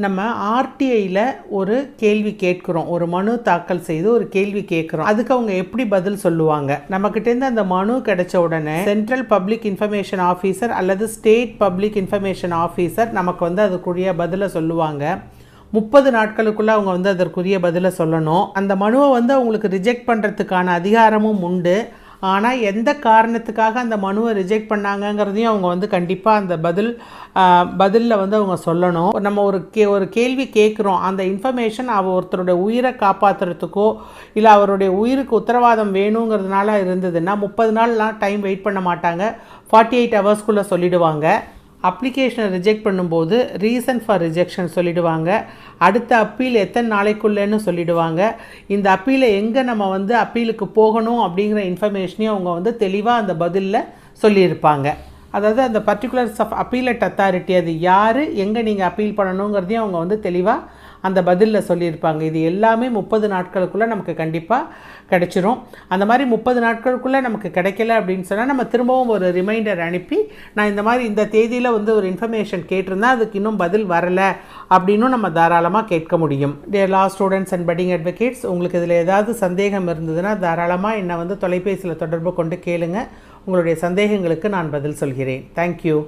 நம்ம ஆர்டிஐயில் ஒரு கேள்வி கேட்குறோம். ஒரு மனு தாக்கல் செய்து ஒரு கேள்வி கேட்குறோம். அதுக்கு அவங்க எப்படி பதில் சொல்லுவாங்க? நம்மக்கிட்டேருந்து அந்த மனு கிடைச்ச உடனே சென்ட்ரல் பப்ளிக் இன்ஃபர்மேஷன் ஆஃபீஸர் அல்லது ஸ்டேட் பப்ளிக் இன்ஃபர்மேஷன் ஆஃபீஸர் நமக்கு வந்து அதுக்குரிய பதிலை சொல்லுவாங்க. முப்பது நாட்களுக்குள்ளே அவங்க வந்து அதற்குரிய பதிலை சொல்லணும். அந்த மனுவை வந்து அவங்களுக்கு ரிஜெக்ட் பண்ணுறதுக்கான அதிகாரமும் உண்டு. ஆனால் எந்த காரணத்துக்காக அந்த மனுவை ரிஜெக்ட் பண்ணாங்கங்கிறதையும் அவங்க வந்து கண்டிப்பாக அந்த பதில் பதிலில் வந்து அவங்க சொல்லணும். நம்ம ஒரு கே ஒரு கேள்வி கேட்குறோம். அந்த இன்ஃபர்மேஷன் அவ ஒருத்தருடைய உயிரை காப்பாற்றுறதுக்கோ இல்லை அவருடைய உயிருக்கு உத்தரவாதம் வேணுங்கிறதுனால இருந்ததுன்னா முப்பது நாள்லாம் டைம் வெயிட் பண்ண மாட்டாங்க. ஃபார்ட்டி எயிட் ஹவர்ஸ்க்குள்ளே சொல்லிவிடுவாங்க அப்ளிகேஷனை ரிஜெக்ட் பண்ணும்போது ரீசன் ஃபார் ரிஜெக்ஷன் சொல்லிடுவாங்க. அடுத்த அப்பீல் எத்தனை நாளைக்குள்ளேன்னு சொல்லிவிடுவாங்க இந்த அப்பீலை எங்கே நம்ம வந்து அப்பீலுக்கு போகணும் அப்படிங்கிற இன்ஃபர்மேஷனையும் அவங்க வந்து தெளிவாக அந்த பதிலில் சொல்லியிருப்பாங்க. அதாவது அந்த பர்டிகுலர்ஸ் ஆஃப் அப்பீலட் அத்தாரிட்டி அது யார் எங்கே நீங்கள் அப்பீல் பண்ணணுங்கிறதையும் அவங்க வந்து தெளிவாக அந்த பதிலில் சொல்லியிருப்பாங்க. இது எல்லாமே முப்பது நாட்களுக்குள்ளே நமக்கு கண்டிப்பாக கிடைச்சிரும். அந்த மாதிரி முப்பது நாட்களுக்குள்ளே நமக்கு கிடைக்கல அப்படின்னு சொன்னால் நம்ம திரும்பவும் ஒரு ரிமைண்டர் அனுப்பி நான் இந்த மாதிரி இந்த தேதியில் வந்து ஒரு இன்ஃபர்மேஷன் கேட்டிருந்தேன் அதுக்கு இன்னும் பதில் வரலை அப்படின்னும் நம்ம தாராளமாக கேட்க முடியும். Dear law students and budding advocates உங்களுக்கு இதில் ஏதாவது சந்தேகம் இருந்ததுன்னா தாராளமாக என்னை வந்து தொலைபேசியில் தொடர்பு கொண்டு கேளுங்க. உங்களுடைய சந்தேகங்களுக்கு நான் பதில் சொல்கிறேன். தேங்க்யூ